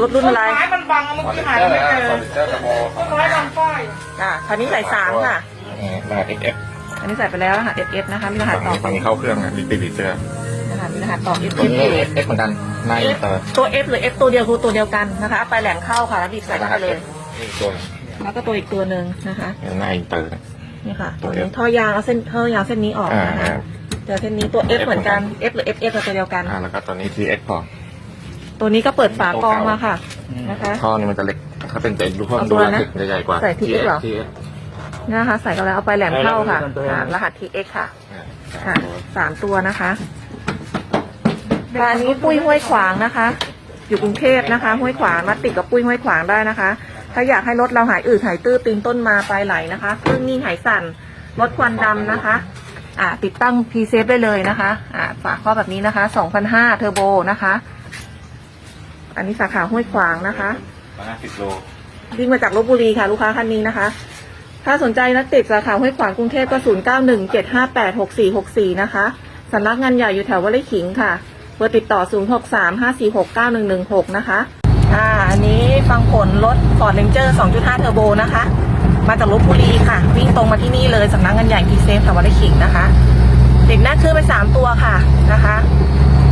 รถรุ่นอะไรต้นไม้มันบังอะเมื่อคอนกี้เทหานเนไม่อร์เจอคอนเทนเนอร์กระโมต้นไม้บังป้ายอ่าคันนี้ใส่สามค่ะรหัส XF อันนี้ใส่ไปแล้วรหัส FF นะคะมีรหัสต่อฝั่งนี้เข้าเครื่องอะดิจิตอลรหัสมีรหัสต่อตัว FF นี้อยู่ X เหมือนกันนายอินเตอร์ตัว F หรือ F ตัวเดียวคือตัวเดียวกันนะคะเอาไปแหลมเข้าค่ะแล้วบีบใส่รเข้าหัไปสเลยนี่ตัวแล้วก็ตัวอีกตัวหนึ่งนะคะนายอินเตอร์นี่ค่ะตัวตัว F นี้ท่อยางเอาเส้นท่อยางเส้นนี้ออกอ่านะคะเจอเส้นนี้ตัว F เหมือนกัน F หรือ FF ตัวเดียวกันอ่าแล้วก็ตัวนี้ TX พอ ตัวนี้ก็เปิดฝากรองมาค่ะ นะคะ ท่อนี่มันจะเล็ก ถ้าเป็นแต่ดูเพิ่มเอาตัดูวแลนะถึงจะใหญ่กว่า ใส่ TX เหรอ TX นะคะ ใส่กันแล้วเอาไปแหลมเข้าค่ะอ่ารหัส TX ค่ะค่ะสามตัวนะคะร้านนี้ปุ้ยห้วยขวางนะคะ อยู่กรุงเทพนะคะ ห้วยขวางมาติดกับปุ้ยห้วยขวางได้นะคะ ถ้าอยากให้รถเราหายอืดหายตื้อตีนต้นมาปลายไหลนะคะเครื่องนิ่งหายสั่นลดควันดำนะคะ อ่าติดตั้งพรีเซฟได้เลยนะคะ อ่าฝากข้อแบบนี้นะคะ2,500เทอร์โบนะคะ อันนี้สาขาห้วยขวางนะคะห้าสิบโลวิ่งมาจากลบบุรีค่ะ ลูกค้าคันนี้นะคะ ถ้าสนใจนักติดสาขาห้วยขวางกรุงเทพก็0 9 1 7 5 8 6 4 6 4นะคะสำนักงานใหญ่อยู่แถววัดไร่ขิงค่ะเบอร์ติดต่อ0 6 3 5 4 6 9 1 1 6นะคะอ่าอันนี้ฟังผลรถ Ford Ranger 2.5 เทอร์โบนะคะ มาจากลบบุรีค่ะ วิ่งตรงมาที่นี่เลยสำนักงานใหญ่พีเซฟแถววัดไร่ขิงนะคะ ติดหน้าเครื่องไปสามตัวค่ะนะคะ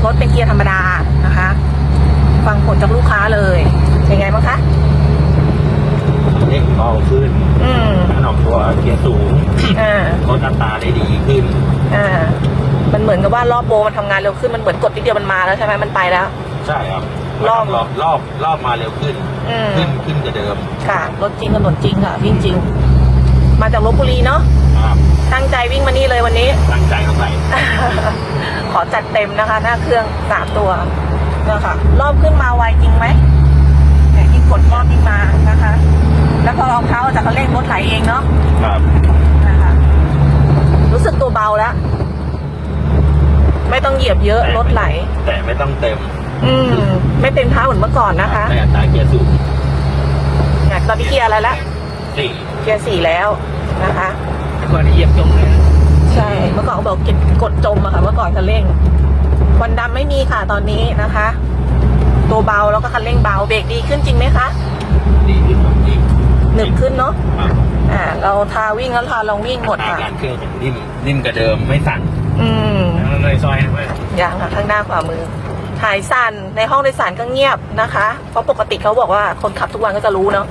รถเป็นเกียร์ธรรมดานะคะ ฟังผลจากลูกค้าเลยเป็นไงบ้างคะเร่งเบาขึ้นอืมการออกตัวเกียร์สูงอ่าลดอัตราได้ดีขึ้นอ่ามันเหมือนกับว่ารอบโบมันทำงานเร็วขึ้นมันเหมือนกดนิดเดียวมันมาแล้วใช่ไหมมันไปแล้ว ใช่ครับรอบ รอบรอบรอบมาเร็วขึ้น อืมขึ้นขึ้นกว่าเดิมค่ะรถจริงถนนจริงค่ะวิ่งจริง มาจากลบบุรีเนาะครับตั้งใจวิ่งมานี่เลยวันนี้ ตั้งใจเข้าไปขอจัดเต็มนะคะ หน้าเครื่องสามตัว นะคะรอบขึ้นมาไวจริงไหมเนี่ยยิ่งกดรอบยิ่งมานะคะ แล้วพอรองเท้าออกจากคันเร่งรถไหลเองเนาะครับนะคะรู้สึกตัวเบาแล้ว ไม่ต้องเหยียบเยอะรถไหล แต่ไม่ต้องเต็ม อืม ไม่เต็มเท้าเหมือนเมื่อก่อนนะคะแต่อัตราเกียร์สูงเนี่ยตอนนี้เกียร์อะไรละสี่เกียร์สี่แล้วนะคะก่อนที่เหยียบจมเลยใช่ เมื่อก่อนเขาบอกกดกดจมอะค่ะ เมื่อก่อนคันเร่ง ควันดำไม่มีค่ะตอนนี้นะคะ ตัวเบาแล้วก็คันเร่งเบาเบรกดีขึ้นจริงไหมคะดีขึ้นครับดีหนึบขึ้นเนาะครับอ่า เราทาวิ่งแล้วทาลองวิ่งหมดอัตราค่ะการเครื่องเป็นนิ่มนิ่มกว่าเดิมไม่สั่นอืมเลยซอยนะเว้ยยังค่ะข้างหน้าขวามือหายสั่นในห้องโดยสารก็เงียบนะคะ เพราะปกติเขาบอกว่าคนขับทุกวันก็จะรู้เนาะ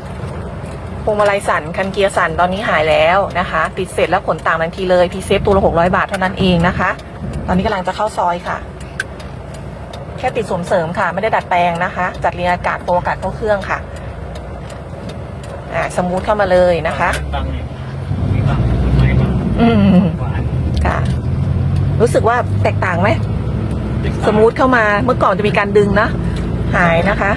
พวงมาลัยสั่นคันเกียร์สั่นตอนนี้หายแล้วนะคะ ติดเสร็จแล้วขนต่างทันทีเลยพีเซฟตัวละหกร้อยบาทเท่านั้นเองนะคะ ตอนนี้กำลังจะเข้าซอยค่ะ แค่ติดสวมเสริมค่ะ ไม่ได้ดัดแปลงนะคะ จัดเรียงอากาศโปรอากาศเข้าเครื่องค่ะอ่าสมูทเข้ามาเลยนะคะตั้งนี่มีบางไม่บางอืมหวานค่ะ รู้สึกว่าแตกต่างไหมสมูทเข้ามาเมื่อก่อนจะมีการดึงนะหายนะคะ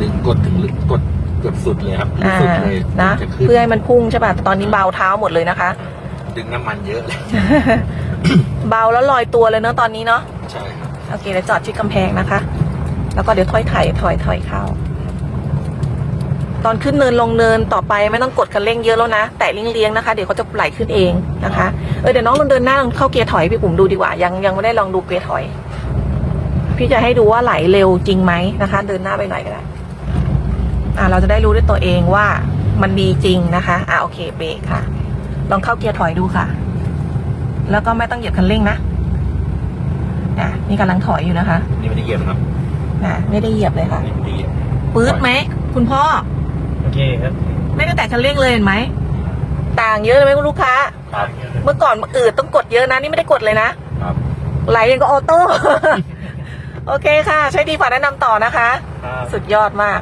ดึงกดถึงลึกกดเกือบสุดเลยครับอ่าสุดเลยนะจะขึ้นเพื่อให้มันพุ่งใช่ป่ะแต่ตอนนี้เบาเท้าหมดเลยนะคะ ดึงน้ำมันเยอะเลย เบาแล้วลอยตัวเลยเนาะตอนนี้เนาะ ใช่ครับ โอเคเดี๋ยวจอดชิดกำแพงนะคะ แล้วก็เดี๋ยวถอยไถถอยถอยเข้า ตอนขึ้นเนินลงเนินต่อไปไม่ต้องกดคันเร่งเยอะแล้วนะ แต่เลี้ยงๆนะคะ เดี๋ยวเขาจะไหลขึ้นเองนะคะ เออเดี๋ยวน้องลองเดินหน้าลองเข้าเกียร์ถอยพี่ปุ๋มดูดีกว่า ยังยังไม่ได้ลองดูเกียร์ถอย พี่จะให้ดูว่าไหลเร็วจริงไหมนะคะ เดินหน้าไปหน่อยก็ได้ อ่าเราจะได้รู้ด้วยตัวเองว่ามันดีจริงนะคะ อ่าโอเคเบรกค่ะ ลองเข้าเกียร์ถอยดูค่ะ แล้วก็ไม่ต้องเหยียบคันเร่งนะ อะนี่กำลังถอยอยู่นะคะ นี่ไม่ได้เหยียบครับอะไม่ได้เหยียบเลยค่ะนี่ไม่ได้เหยียบปื๊ดไหมคุณพ่อ โอเคครับ ไม่ได้แตะคันเร่งเลยเห็นไหม ต่างเยอะเลยไหมคุณลูกค้า ครับเมื่อก่อนอืดต้องกดเยอะนะ นี่ไม่ได้กดเลยนะครับไหลยังก็ออโต้ โอเคค่ะ ใช้ดีฝ่าแนะนำต่อนะคะ ครับ สุดยอดมาก